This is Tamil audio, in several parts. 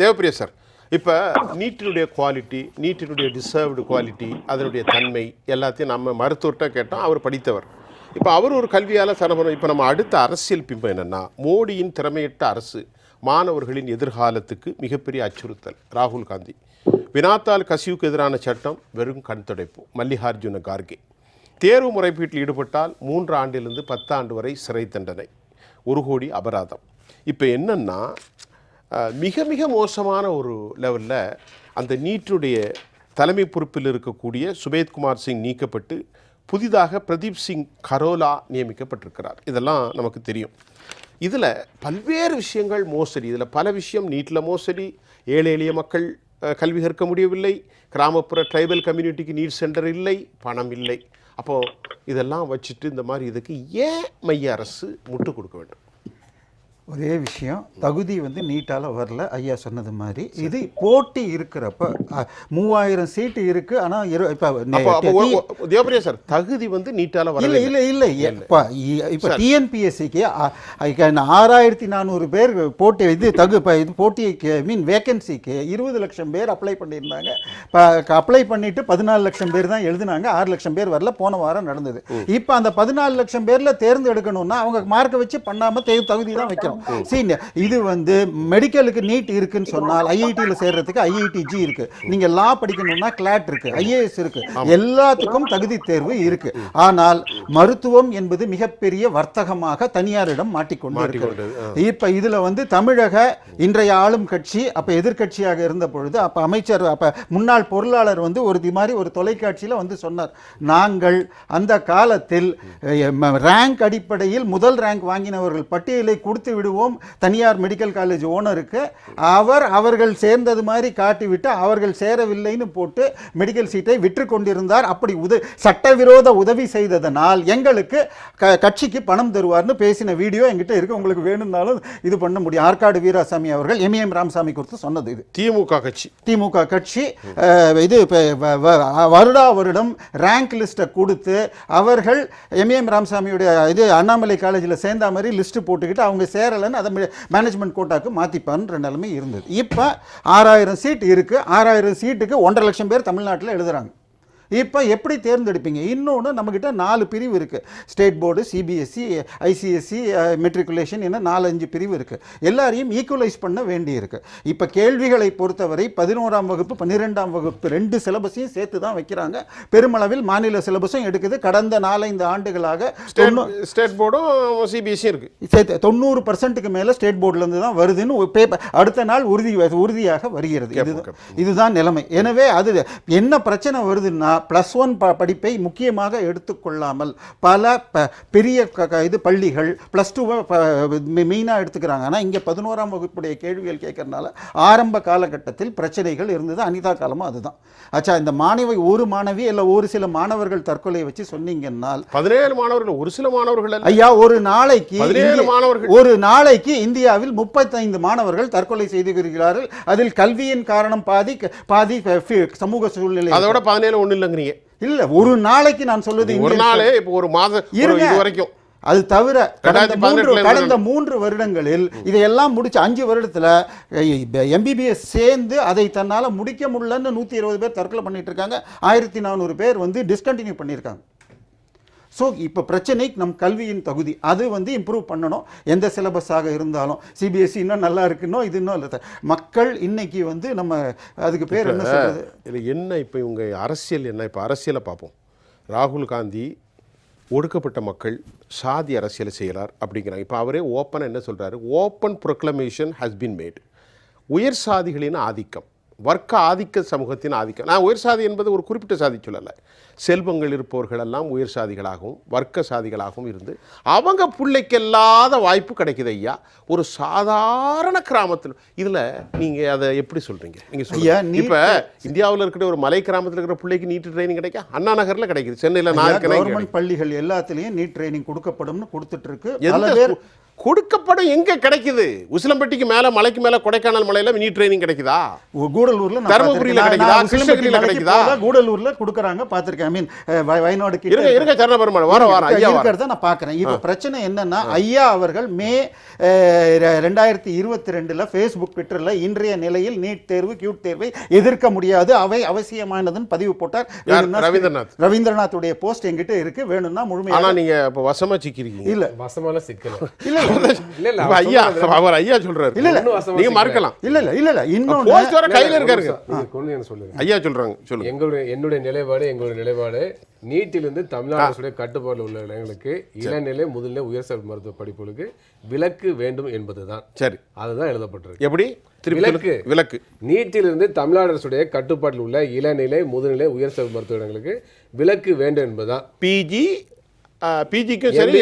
தேவப்பிரிய சார் இப்போ நீட்டினுடைய குவாலிட்டி நீட்டினுடைய டிசர்வ்டு குவாலிட்டி அதனுடைய தன்மை எல்லாத்தையும் நம்ம மருத்துவர்கிட்ட கேட்டோம் அவர் படித்தவர். இப்போ அவர் ஒரு கல்வியால் சனபரம் இப்போ நம்ம அடுத்த அரசியல் பிம்பம் என்னென்னா மோடியின் திறமையிட்ட அரசு மாணவர்களின் எதிர்காலத்துக்கு மிகப்பெரிய அச்சுறுத்தல். ராகுல் காந்தி. வினாத்தால் கசிவுக்கு எதிரான சட்டம் வெறும் கண் துடைப்பு. மல்லிகார்ஜுன கார்கே. தேர்வு முறைப்பீட்டில் ஈடுபட்டால் மூன்று ஆண்டிலிருந்து பத்தாண்டு வரை சிறை தண்டனை. ஒரு கோடி அபராதம். இப்போ என்னென்னா மிக மிக மோசமான ஒரு லெவலில் அந்த நீட்டுடைய தலைமை பொறுப்பில் இருக்கக்கூடிய சுபேத்குமார் சிங் நீக்கப்பட்டு புதிதாக பிரதீப் சிங் கரோலா நியமிக்கப்பட்டிருக்கிறார். இதெல்லாம் நமக்கு தெரியும். இதில் பல்வேறு விஷயங்கள் மோசடி. இதில் பல விஷயம் நீட்டில் மோசடி ஏழை எளிய மக்கள் கல்வி கற்க முடியவில்லை கிராமப்புற ட்ரைபல் கம்யூனிட்டிக்கு நீட் சென்டர் இல்லை பணம் இல்லை. அப்போது இதெல்லாம் வச்சுட்டு இந்த மாதிரி இதுக்கு ஏன் மைய அரசு முட்டு கொடுக்க வேண்டும்? ஒரே விஷயம் தகுதி வந்து நீட்டால் வரல ஐயா சொன்னது மாதிரி. இது போட்டி இருக்கிறப்ப மூவாயிரம் சீட்டு இருக்கு ஆனால் இரு இப்போ தேவப்பிரியா சார் தகுதி வந்து நீட்டால இல்லை வரல இல்லை இல்லை இப்போ இப்போ டிஎன்பிஎஸ்சிக்கு ஆறாயிரத்தி நானூறு பேர் போட்டி இது தகு இப்போ இது போட்டிக்கு மீன் வேகன்சிக்கு இருபது லட்சம் பேர் அப்ளை பண்ணியிருந்தாங்க. இப்போ அப்ளை பண்ணிட்டு பதினாலு லட்சம் பேர் தான் எழுதுனாங்க ஆறு லட்சம் பேர் வரல போன வாரம் நடந்தது. இப்போ அந்த பதினாலு லட்சம் பேரில் தேர்ந்தெடுக்கணும்னா அவங்க மார்க்கை வச்சு பண்ணாமல் தே தகுதி தான் வைக்கிறோம் சரி இது வந்து மெடிக்கலுக்கு நீட் இருக்குன்னு சொன்னால் ஐஐடியில் சேர்றதுக்கு ஐஐடிஜி இருக்கு. நீங்கள் லா படிக்கணும்னா கிளாட் இருக்கு ஐஏஎஸ் இருக்கு. எல்லாத்துக்கும் தகுதி தேர்வு இருக்கு. ஆனால் மருத்துவம் என்பது மிகப்பெரிய வர்த்தகமாக தனியாரிடம் மாட்டிக்கொண்டு இப்ப இதுல வந்து தமிழக இன்றைய ஆளும் கட்சி அப்ப எதிர்க்கட்சியாக இருந்த பொழுது அப்ப அமைச்சர் அப்ப முன்னாள் பொருளாளர் வந்து ஒரு இது மாதிரி ஒரு தொலைக்காட்சியில வந்து சொன்னார். நாங்கள் அந்த காலத்தில் ரேங்க் அடிப்படையில் முதல் ரேங்க் வாங்கினவர்கள் பட்டியலை கொடுத்து விடுவோம். தனியார் மெடிக்கல் காலேஜ் ஓனருக்கு அவர் அவர்கள் சேர்ந்தது மாதிரி காட்டிவிட்டு அவர்கள் சேரவில்லைன்னு போட்டு மெடிக்கல் சீட்டை விற்று கொண்டிருந்தார். அப்படி உத சட்டவிரோத உதவி செய்ததனால் எங்களுக்கு க- கட்சிக்கு பணம் தருவார்னு பேசின வீடியோ என்கிட்ட இருக்கு. உங்களுக்கு வேணும்னாலும் இது பண்ண முடியும். ஆற்காடு வீராசாமி அவர்கள் எம்ஏஎம் ராமசாமி குறித்து சொன்னது இது. திமுக கட்சி. திமுக கட்சி இது வருடா வருடம் ரேங்க் லிஸ்ட்டை கொடுத்து அவர்கள் எம்ஏஎம் ராமசாமியுடைய இது அண்ணாமலை காலேஜில் சேர்ந்த மாதிரி லிஸ்ட் போட்டுக்கிட்டு அவங்க சேரலைன்னு அதை மேனேஜ்மெண்ட் கோட்டாக்கு மாற்றிப்பான்ற நிலைமை இருந்தது. இப்போ ஆறாயிரம் சீட் இருக்குது ஆறாயிரம் சீட்டுக்கு ஒன்றரை லட்சம் பேர் தமிழ்நாட்டில் எழுதுறாங்க. இப்போ எப்படி தேர்ந்தெடுப்பீங்க? இன்னொன்று நம்மக்கிட்ட நாலு பிரிவு இருக்குது state board CBSE ICSE matriculation என நாலஞ்சு பிரிவு இருக்குது எல்லாரையும் ஈக்குவலைஸ் பண்ண வேண்டியிருக்கு. இப்போ கேள்விகளை பொறுத்தவரை பதினோராம் வகுப்பு பன்னிரெண்டாம் வகுப்பு ரெண்டு சிலபஸையும் சேர்த்து தான் வைக்கிறாங்க. பெருமளவில் மாநில சிலபஸும் எடுக்குது. கடந்த நாலஞ்சு ஆண்டுகளாக ஸ்டேட் போர்டும் சிபிஎஸ்சி இருக்கு. சேர்த்து தொண்ணூறு பர்சன்ட்டுக்கு மேலே ஸ்டேட் போர்டுலேருந்து தான் வருதுன்னு பேப்பர் அடுத்த நாள் உறுதி உறுதியாக வருகிறது. இதுதான் இதுதான் நிலைமை. எனவே அது என்ன பிரச்சனை வருதுன்னா ப்ளஸ் ஒன் ப படிப்பை முக்கியமாக எடுத்துக்கொள்ளாமல் பல ப பெரிய இது பள்ளிகள் ப்ளஸ் டூவை மெயினாக எடுத்துக்கிறாங்க. ஆனால் இங்கே பதினோராம் வகுப்புடைய கேள்விகள் கேட்கறதுனால ஆரம்ப காலகட்டத்தில் பிரச்சனைகள் இருந்தது. அனிதா காலமும் அதுதான். ஆச்சா இந்த மாணவி ஒரு மாணவி இல்லை ஒரு சில மாணவர்கள் தற்கொலை வச்சு சொன்னீங்கன்னால் பதினேழு மாணவர்கள் ஒரு சில மாணவர்கள் ஐயா ஒரு நாளைக்கு மாணவர்கள். ஒரு நாளைக்கு இந்தியாவில் முப்பத்தைந்து மாணவர்கள் தற்கொலை செய்து வருகிறார்கள் அதில் கல்வியின் காரணம் பாதி பாதி சமூக சூழ்நிலை. அதோட பதினேழு ஒண்ணு இல்லைங்கிறீங்க இல்ல ஒரு நாளைக்கு நான் சொல்வது ஒரு நாளே இப்போ ஒரு மாதம் இருங்க. வரைக்கும். அது தவிர கடந்த மூன்று கடந்த மூன்று வருடங்களில் இதையெல்லாம் முடிச்சு அஞ்சு வருடத்துல எம்பிபிஎஸ் சேர்ந்து அதை தன்னால முடிக்க முடியலன்னு நூத்தி இருபது பேர் தற்கொலை பண்ணிட்டு இருக்காங்க. ஆயிரத்தி நானூறு பேர் வந்து டிஸ்கண்டினியூ பண்ணியிருக்காங்க. ஸோ இப்போ பிரச்சனை நம் கல்வியின் தகுதி. அது வந்து இம்ப்ரூவ் பண்ணணும். எந்த சிலபஸாக இருந்தாலும். சிபிஎஸ்சி இன்னும் நல்லா இருக்குன்னோ இது இன்னும் இல்லை. மக்கள் இன்னைக்கு வந்து நம்ம அதுக்கு பேர் என்ன சொல்றது? இதில் என்ன இப்போ இவங்க அரசியல் என்ன? இப்போ அரசியலை பார்ப்போம். ராகுல் காந்தி ஒடுக்கப்பட்ட மக்கள் சாதி அரசியலை செய்கிறார் அப்படிங்கிறாங்க. இப்போ அவரே ஓப்பனாக என்ன சொல்றாரு? Open proclamation has been made உயர் சாதிகளின் ஆதிக்கம். வர்க்க ஆதிக்க சமூகத்தின் ஆதிக்கம். நான் உயர் சாதி என்பது ஒரு குறிப்பிட்ட சாதி சொல்லலை. செல்வங்கள் இருப்பவர்கள் எல்லாம் உயர் சாதிகளாகவும் வர்க்க சாதிகளாகவும் இருந்து அவங்க பிள்ளைக்கு இல்லாத வாய்ப்பு கிடைக்குது ஐயா. ஒரு சாதாரண கிராமத்தில் இதில் நீங்கள் அதை எப்படி சொல்கிறீங்க நீங்கள் சொல்லுங்க. இப்போ இந்தியாவில் இருக்கிற ஒரு மலை கிராமத்தில் இருக்கிற பிள்ளைக்கு நீட் ட்ரைனிங் கிடைக்கும் அண்ணா நகரில் கிடைக்குது. சென்னையில் நான் கவர்மெண்ட் பள்ளிகள் எல்லாத்துலயும் நீட் ட்ரைனிங் கொடுக்கப்படும்னு கொடுத்துட்டு இருக்கு. கொடுக்கப்படும் எங்க கிடைக்குது? உசிலம்பட்டிக்கு மேல மலைக்கு மேல கொடைக்கானல் மலையில மினி ட்ரைனிங் கிடைக்குதா? கூடலூர்ல தருமபுரியில. கிடைக்குதா? கிருஷ்ணகிரியில கிடைக்குதா? கூடலூர்ல கொடுக்கறாங்க பார்த்திருக்கேன். ஐ மீன் வயநாடு கிட்ட இருங்க இருங்க சரணபெருமாள். வர வர ஐயா இருக்கிறத நான் பார்க்குறேன். இப்போ பிரச்சனை என்னன்னா ஐயா அவர்கள் மே ரெண்டாயிரத்தி இருபத்தி ரெண்டுல ஃபேஸ்புக் ட்விட்டர்ல இன்றைய நிலையில் நீட் தேர்வு கியூட் தேர்வை எதிர்க்க முடியாது. அவை அவசியமானதுன்னு பதிவு போட்டார். ரவீந்திரநாத். ரவீந்திரநாத்துடைய போஸ்ட் என்கிட்ட இருக்கு. வேணும்னா முழுமையாக ஆனா நீங்க இப்ப வசமா சிக்கிருக்கீங்க. இல்ல. வசமான சிக்கல். இல்ல ஐயா அவர் ஐயா சொல்றாரு. இல்ல, இல்ல. நீங்க. மறுக்கலாம். இல்ல இல்ல இல்ல இல்ல இன்னொன்னு போஸ்ட் வர கையில இருக்காருங்க. கொண்டு சொல்லுங்க. ஐயா சொல்றாங்க சொல்லுங்க. எங்களுடைய என்னுடைய நிலைப்பாடு எங்களுடைய நிலைப்பாடு நீட்டிலிருந்து தமிழ்நாடு அரசுடைய கட்டுப்பாட்டில் உள்ள இடங்களுக்கு இளநிலை முதுநிலை உயர் மருத்துவ படிப்புகளுக்கு விலக்கு வேண்டும் என்பதுதான். சரி. அதுதான் எழுதப்பட்டிருக்கு. எப்படி? திருப்பி விலக்கு. விலக்கு நீட்டிலிருந்து தமிழ்நாடு அரசுடைய கட்டுப்பாட்டில் உள்ள இளநிலை முதுநிலை உயர் மருத்துவ இடங்களுக்கு விலக்கு வேண்டும் என்பதுதான். பிஜி பிஜிக்கும் சரி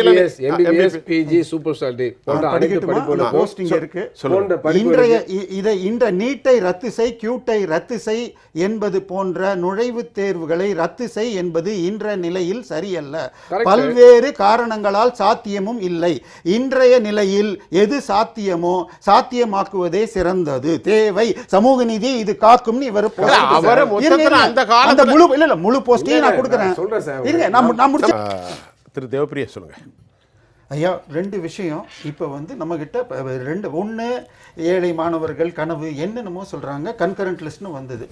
எம்பிபிஎஸ் பிஜி சூப்பர் ஸ்பெஷாலிட்டி போன்ற அனைத்து படிக்கட்டுமா? படிப்புகளுக்கும் போஸ்ட் இங்க இருக்கு. போன்ற இன்றைய இதை இந்த நீட்டை ரத்து செய் கியூட்டை ரத்து செய் என்பது போன்ற நுழைவுத் தேர்வுகளை ரத்து செய் என்பது இன்ற நிலையில் சரியல்ல. பல்வேறு காரணங்களால் சாத்தியமும் இல்லை. இன்றைய நிலையில் எது சாத்தியமோ சாத்தியமாக்குவதே சிறந்தது. தேவை. சமூக நீதி இது காக்கும்னு இவர் முழு இல்ல இல்ல முழு போஸ்டையும் நான் கொடுக்குறேன். நான் முடிச்சு திரு தேவப்பிரியா சொல்லுங்க. ஐயா ரெண்டு விஷயம். இப்போ வந்து நம்மக்கிட்ட ரெண்டு ஒன்று ஏழை மாணவர்கள் கனவு என்னென்னமோ சொல்கிறாங்க கன்கரண்ட் லிஸ்ட்னு வந்தது.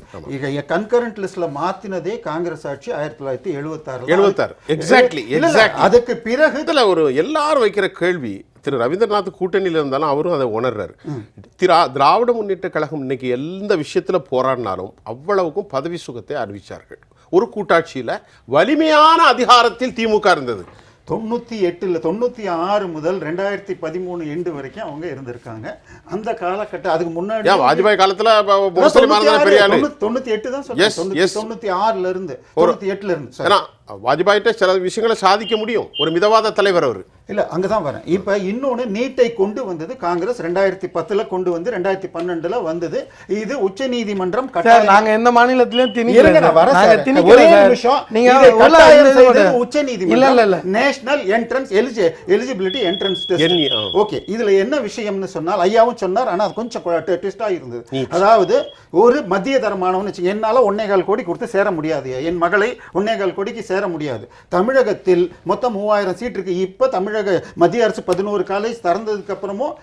கன்கரண்ட் லிஸ்ட்டில் மாற்றினதே காங்கிரஸ் ஆட்சி ஆயிரத்தி தொள்ளாயிரத்தி எழுபத்தாறு 76. Exactly, exactly. அதுக்கு பிறகு இதுல ஒரு எல்லாரும் வைக்கிற கேள்வி திரு ரவீந்திரநாத் கூட்டணியில் இருந்தாலும் அவரும் அதை உணர்றாரு. திரா திராவிட முன்னேற்ற கழகம் இன்னைக்கு எந்த விஷயத்துல போராடினாலும் அவ்வளவுக்கும் பதவி சுகத்தை அறிவிச்சார்கள். ஒரு கூட்டாட்சியில வலிமையான அதிகாரத்தில் திமுக இருந்தது. தொண்ணூற்றி எட்டில் தொண்ணூற்றி ஆறு முதல் ரெண்டாயிரத்தி பதிமூணு எண்டு வரைக்கும் அவங்க இருந்திருக்காங்க. அந்த காலகட்டம் அதுக்கு முன்னாடி வாஜ்பாய் காலத்துல தொண்ணூற்றி எட்டு தான். தொண்ணூற்றி ஆறுல இருந்து தொண்ணூற்றி எட்டுல இருந்து வாஜ்பாயிட்ட சில விஷயங்களை சாதிக்க முடியும். ஒரு மிதவாத தலைவர் அவர். இல்ல அங்கதான் வரேன். இப்ப இன்னொன்னு நீட்டை கொண்டு வந்தது காங்கிரஸ். ரெண்டாயிரத்தி பத்துல கொண்டு வந்து ரெண்டாயிரத்தி பன்னெண்டுல வந்தது. இது உச்ச நீதிமன்றம் சார் நாங்க எந்த மாநிலத்திலயும். ஒரே நிமிஷம். உச்ச இல்ல இல்ல இல்ல. நீதிமன்றம் நேஷனல் என்ட்ரன்ஸ் எலிஜிபிலிட்டி என்ட்ரன்ஸ் ஆ. ஓகே இதுல என்ன விஷயம்னு சொன்னால் ஐயாவும் சொன்னார் ஆனா அது கொஞ்சம் ட்விஸ்டா இருந்தது அதாவது ஒரு மத்திய தரமானவன் என்னால ஒன்னேகால் கோடி கொடுத்து சேர முடியாது. என் மகளை ஒன்னேகால் கோடிக்கு சேர முடியாது. தமிழகத்தில் மொத்தம் மூவாயிரம் சீட் இருக்கு. இப்போ தமிழக மத்திய அரசு பதினோரு காலேஜ் திறந்ததுக்கு அப்புறமும்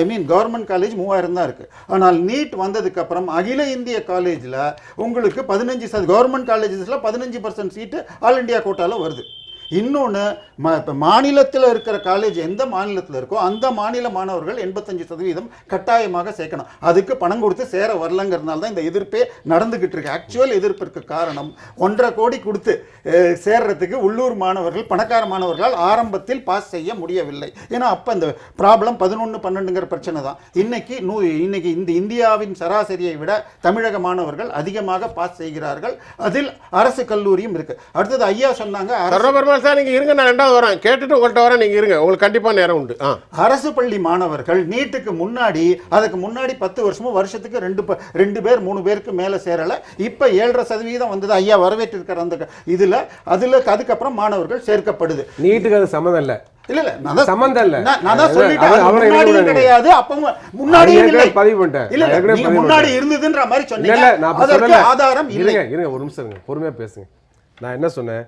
ஐ மீன் கவர்மெண்ட் காலேஜ் மூவாயிரம் தான் இருக்கு. ஆனால் நீட் வந்ததுக்கு அப்புறம் அகில இந்திய காலேஜ்ல உங்களுக்கு பதினஞ்சு கவர்மெண்ட் காலேஜஸ்ல பதினஞ்சு பர்சன்ட் சீட்டு ஆல் இந்தியா கோட்டால வருது. இன்னொன்று ம இப்போ மாநிலத்தில் இருக்கிற காலேஜ் எந்த மாநிலத்தில் இருக்கோ அந்த மாநில மாணவர்கள் எண்பத்தஞ்சு சதவீதம் கட்டாயமாக சேர்க்கணும். அதுக்கு பணம் கொடுத்து சேர வரலங்கிறதுனால தான் இந்த எதிர்ப்பே நடந்துக்கிட்டு இருக்கு. ஆக்சுவல் எதிர்ப்பிற்கு காரணம் ஒன்றரை கோடி கொடுத்து சேர்றதுக்கு உள்ளூர் மாணவர்கள் பணக்கார மாணவர்களால் ஆரம்பத்தில் பாஸ் செய்ய முடியவில்லை. ஏன்னா அப்போ இந்த ப்ராப்ளம் பதினொன்று பன்னெண்டுங்கிற பிரச்சனை தான். இன்னைக்கு நூ இன்னைக்கு இந்த இந்தியாவின் சராசரியை விட தமிழக மாணவர்கள் அதிகமாக பாஸ் செய்கிறார்கள். அதில் அரசு கல்லூரியும் இருக்கு. அடுத்தது ஐயா சொன்னாங்க சார் நீங்க இருங்க நான் ரெண்டாவது வரேன். கேட்டுட்டு உங்கள்கிட்ட வரேன் நீங்க இருங்க. உங்களுக்கு கண்டிப்பா நேரம் உண்டு. ஆ. அரசு பள்ளி மாணவர்கள் நீட்டுக்கு முன்னாடி அதுக்கு முன்னாடி பத்து வருஷமும் வருஷத்துக்கு ரெண்டு ப- ரெண்டு பேர் மூணு பேருக்கு மேல சேரல. இப்ப ஏழரை சதவீதம் வந்தது. ஐயா வரவேற்றிருக்கிற அந்த இதுல. அதுல அதுக்கப்புறம் மாணவர்கள் சேர்க்கப்படுது. நீட்டுக்கு அது சம்மந்தம் இல்ல. இல்ல இல்ல சம்மந்தம் இல்ல. நான் தான் சொல்லிட்டேன். கிடையாது. அப்பவும் இல்லை. பதிவு பண்ணிட்டேன். இல்ல முன்னாடி பண்ணிட்டேன். இருந்ததுன்ற மாதிரி சொன்னீங்க இல்ல நான் அப்படி அதற்கு. ஆதாரம் இல்லை. இருங்க இருங்க ஒரு நிமிஷம் இருங்க. பொறுமையா பேசுங்க. நான் என்ன சொன்னேன்?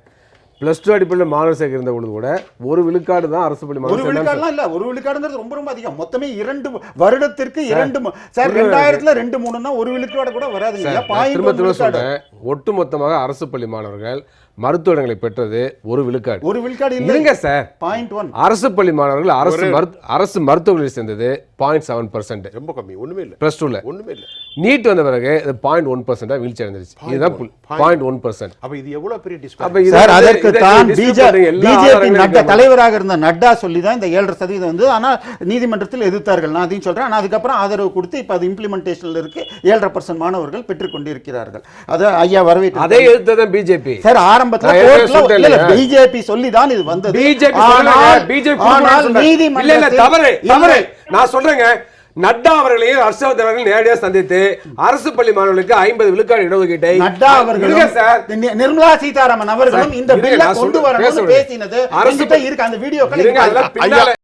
பிளஸ் டூ அடிப்படையில் மாணவர் சேர்க்கை இருந்த பொழுது கூட ஒரு விழுக்காடு தான் அரசு பள்ளி ஒரு. விழுக்காடுலாம் இல்ல ஒரு விழுக்காடுங்கிறது ரொம்ப ரொம்ப அதிகம் மொத்தமே இரண்டு வருடத்திற்கு இரண்டு சார். ரெண்டாயிரத்துல ரெண்டு மூணுன்னா ஒரு விழுக்காடு கூட பாயிண்ட் திரும்ப திரும்ப ஒட்டுமொத்தமாக அரசு பள்ளி மாணவர்கள் மருத்துவ இடங்களை பெற்றது ஒரு விழுக்காடு. ஒரு விழுக்காடு இல்லை. இருங்க சார். பாயிண்ட் ஒன் அரசு பள்ளி மாணவர்கள் அரசு மருத்து அரசு மருத்துவர்களில் சேர்ந்தது பாயிண்ட் செவன் பர்சன்ட் ரொம்ப கம்மி. ஒண்ணுமே இல்லை. பிளஸ் டூல ஒண்ணுமே இல்லை. நீட் வந்த பிறகு இது பாயிண்ட் ஒன் பர்சன்டா வீழ்ச்சி அடைஞ்சிருச்சு. இதுதான் பாயிண்ட் ஒன் பர்சன்ட் அப்ப இது எவ்வளவு பெரிய இதை சார் அதற்கு தான் பிஜேபி நட்டா. தலைவராக இருந்த நட்டா சொல்லி தான் இந்த ஏழரை சதவீதம் வந்து ஆனா நீதிமன்றத்தில் எதிர்த்தார்கள். நான் அதையும் சொல்றேன். ஆனா அதுக்கப்புறம் ஆதரவு கொடுத்து இப்ப அது இம்ப்ளிமெண்டேஷன்ல இருக்கு. ஏழரை பர்சன்ட் மாணவர்கள் பெற்றுக் கொண்டிருக்கிறார்கள் அதை ஐயா வரவேற்று அதே எதிர்த்ததான் பிஜேபி. சார் ஆரம்பத்துல? பிஜேபி சொல்லி தான் இது வந்தது. பிஜேபி ஆனால் பிஜேபி ஆனால் இல்ல இல்ல நீதிமன்றத்தில் தவறு தவறு. நான் சொல்றேங்க. நட்டா அவர்களையும் ஹர்ஷவர்தன் அவர்களையும் நேரடியாக சந்தித்து அரசு பள்ளி மாணவர்களுக்கு ஐம்பது விழுக்காடு இடஒதுக்கீட்டை நட்டா நி- நிர்மலா சீதாராமன் அவர்களும் இந்த பில்லை கொண்டு வரணும்னு. பேசினது. அரசு இருக்கு அந்த வீடியோக்களை